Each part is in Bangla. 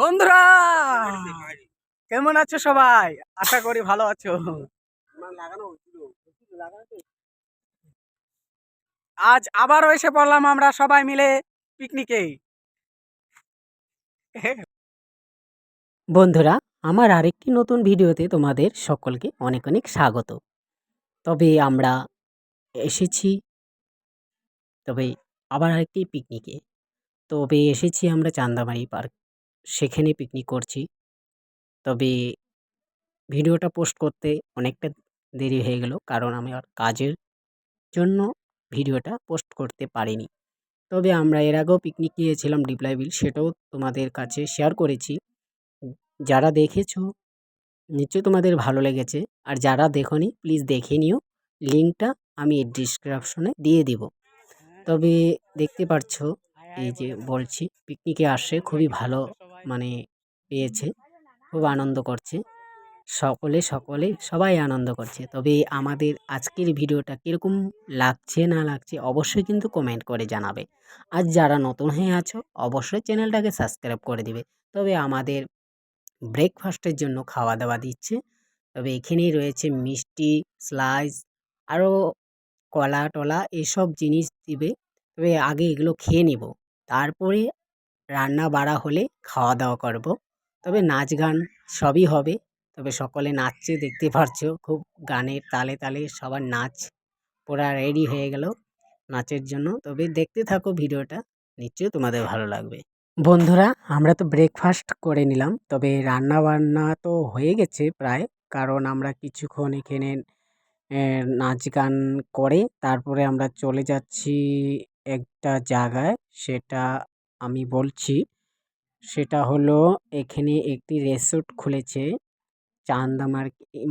বন্ধুরা! কেমন আছো সবাই? আশা করি ভালো আছো। আজ আবারও এসে পড়লাম আমরা সবাই মিলে পিকনিকে। বন্ধুরা আমার আরেকটি নতুন ভিডিওতে তোমাদের সকলকে অনেক অনেক স্বাগত। তবে আমরা এসেছি তবে আবার আরেকটি পিকনিকে। তবে এসেছি আমরা চান্দামারি পার্ক। সেখানে পিকনিক করছি। তবে ভিডিওটা পোস্ট করতে অনেকটা দেরি হয়ে গেল কারণ আমি আর কাজের জন্য ভিডিওটা পোস্ট করতে পারিনি। তবে আমরা এর আগেও পিকনিক গিয়েছিলাম ডিপ্লাই বিল সেটাও তোমাদের কাছে শেয়ার করেছি। যারা দেখেছ, নিশ্চয়ই তোমাদের ভালো লেগেছে। আর যারা দেখোনি প্লিজ দেখে নিও। লিঙ্কটা আমি ডিসক্রিপশনে দিয়ে দিব। তবে দেখতে পাচ্ছ এই যে বলছি পিকনিকে আসে খুবই ভালো মানে পেয়েছে। খুব আনন্দ করছে। সকলে সকলে সবাই আনন্দ করছে। তবে আমাদের আজকের ভিডিওটা কীরকম লাগছে না লাগছে অবশ্যই কিন্তু কমেন্ট করে জানাবে। আর যারা নতুন হয়ে আছো অবশ্যই চ্যানেলটাকে সাবস্ক্রাইব করে দিবে। তবে আমাদের ব্রেকফাস্টের জন্য খাওয়া দাওয়া দিচ্ছে। তবে এখানেই রয়েছে মিষ্টি স্লাইস আরও কলা টলা এসব জিনিস দিবে। তবে আগে এগুলো খেয়ে নিব। তারপরে রান্না বাড়া হলে খাওয়া দাওয়া করব। তবে নাচ গান সবই হবে। তবে সকলে নাচছে, দেখতে পারছ, খুব গানের তালে তালে সবার নাচ পুরা রেডি হয়ে গেল নাচের জন্য। তবে দেখতে থাকো ভিডিওটা, নিশ্চয়ই তোমাদের ভালো লাগবে। বন্ধুরা, আমরা তো ব্রেকফাস্ট করে নিলাম, তবে রান্না বান্না তো হয়ে গেছে প্রায়, কারণ আমরা কিছুক্ষণ এখানে নাচ গান করে, তারপরে আমরা চলে যাচ্ছি একটা জায়গায়, সেটা আমি বলছি, সেটা হলো এখানে একটি রেসর্ট খুলেছে, চান্দামার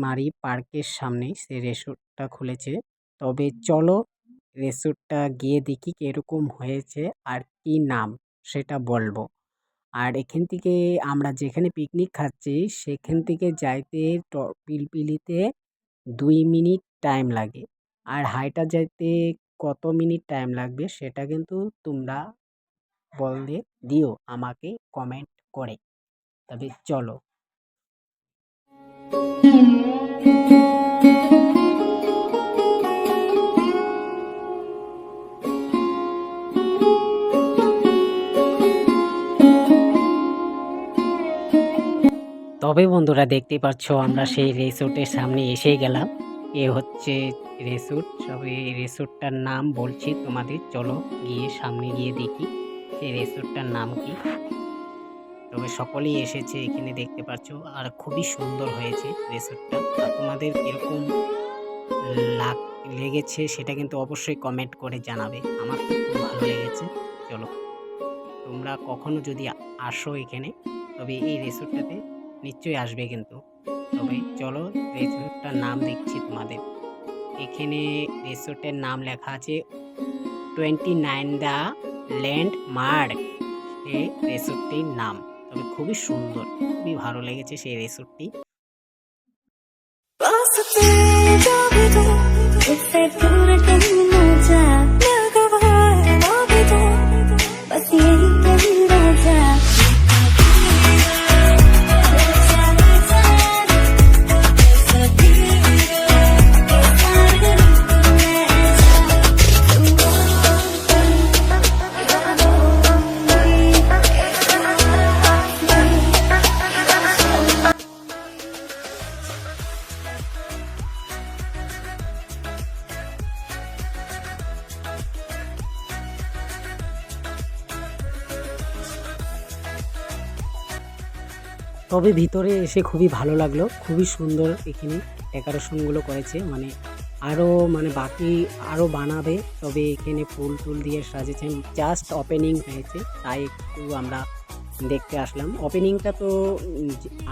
মারি পার্কের সামনে সে রেসর্টটা খুলেছে। তবে চলো রেসর্টটা গিয়ে দেখি কীরকম হয়েছে আর কি নাম সেটা বলব। আর এখান থেকে আমরা যেখানে পিকনিক খাচ্ছি, সেখান থেকে যাইতে পিলপিলিতে দুই মিনিট টাইম লাগে। আর হাইটা যাইতে কত মিনিট টাইম লাগবে সেটা কিন্তু তোমরা বলে দিও আমাকে কমেন্ট করে। তবে চলো। তবে বন্ধুরা দেখতে পাচ্ছ, আমরা সেই রিসোর্টের সামনে এসে গেলাম। এ হচ্ছে রিসোর্ট। তবে রিসোর্টটার নাম বলছি তোমাদের। চলো গিয়ে সামনে গিয়ে দেখি। সেই রিসোর্টটার নাম কি? তবে সকলেই এসেছে, এখানে দেখতে পাচ্ছ আর খুবই সুন্দর হয়েছে রিসোর্টটা আর তোমাদের এরকম লাগ, লেগেছে সেটা কিন্তু অবশ্যই কমেন্ট করে জানাবে। আমার খুব ভালো লেগেছে। চলো, তোমরা কখনো যদি আসো এখানে, তবে এই রিসোর্টটাতে নিশ্চয়ই আসবে কিন্তু। তবে চলো রিসোর্টটার নাম দেখছি তোমাদের। এখানে রিসোর্টের নাম লেখা আছে, টোয়েন্টি নাইন দ্য ল্যান্ডমার্ক এই রেসর্টটির নাম। তবে খুবই সুন্দর খুবই ভালো লেগেছে সেই রেসর্টটি। If তবে ভিতরে এসে খুবই ভালো লাগল। খুবই সুন্দর এখানে ডেকোরেশনগুলো করেছে। মানে আরও মানে বাকি আরও বানাবে, তবে এখানে ফুল টুল দিয়ে সাজিয়েছেন জাস্ট ওপেনিং হয়েছে, তাই একটু আমরা দেখতে আসলাম। ওপেনিংটা তো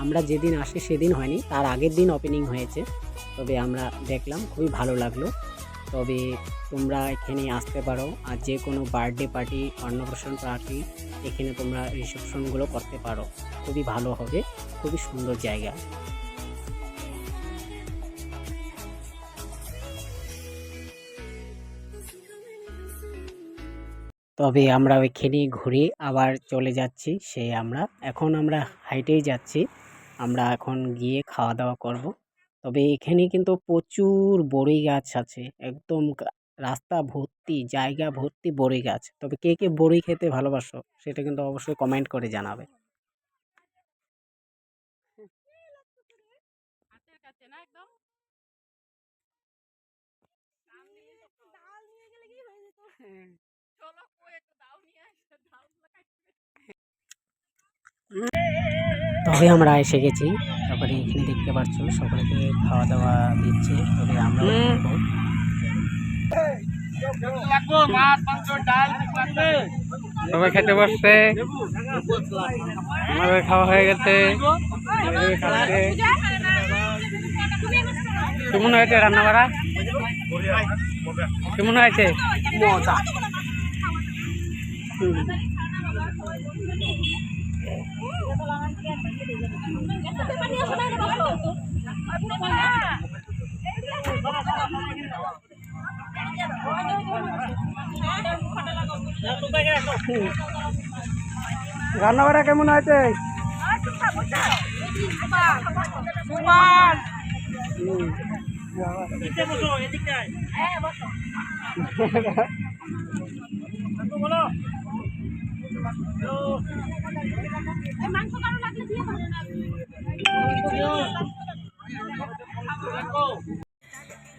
আমরা যেদিন আসি সেদিন হয়নি, তার আগের দিন ওপেনিং হয়েছে। তবে আমরা দেখলাম, খুবই ভালো লাগল। তবে তোমরা এখানে আসতে পারো আর যে কোনো বার্থডে পার্টি অন্নপ্রাশন পার্টি এখানে তোমরা রিসেপশনগুলো করতে পারো। খুবই ভালো হবে, খুবই সুন্দর জায়গা। তবে আমরা ওইখানে ঘুরে আবার চলে যাচ্ছি, সে আমরা। এখন আমরা হাইটেই যাচ্ছি, আমরা এখন গিয়ে খাওয়া দাওয়া করব। তবে এখানে কিন্তু প্রচুর বড়ই গাছ আছে। একদম রাস্তা ভর্তি, জায়গা ভর্তি বড়ই গাছ। তবে কে কে বড়ই খেতে ভালোবাসো, সেটা কিন্তু অবশ্যই কমেন্ট করে জানাবে। তবে আমরা এসে গেছি। তারপরে এখানে দেখতে পাচ্ছ সকলকে খাওয়া দাওয়া দিচ্ছে তবে আমরা সবাই খেতে বসছে। আমাদের খাওয়া হয়ে গেছে। কেমন হয়েছে রান্না করা? কেমন হয়েছে? মজা। রান্না করা কেমন হয়েছে হুম।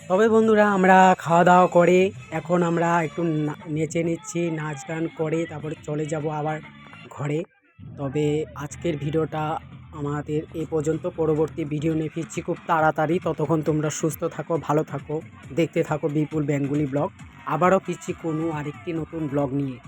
তবে বন্ধুরা, আমরা খাওয়া দাওয়া করে এখন আমরা একটু নেচে নিচ্ছি, নাচ গান করে, তারপরে চলে যাব আবার ঘরে। তবে আজকের ভিডিওটা আমাদের এ পর্যন্ত। পরবর্তী ভিডিও নিয়ে ফিরছি খুব তাড়াতাড়ি। ততক্ষণ তোমরা সুস্থ থাকো, ভালো থাকো, দেখতে থাকো বিপুল বেঙ্গুলি ব্লগ। আবারও ফিরছি কোনো আরেকটি নতুন ব্লগ নিয়ে।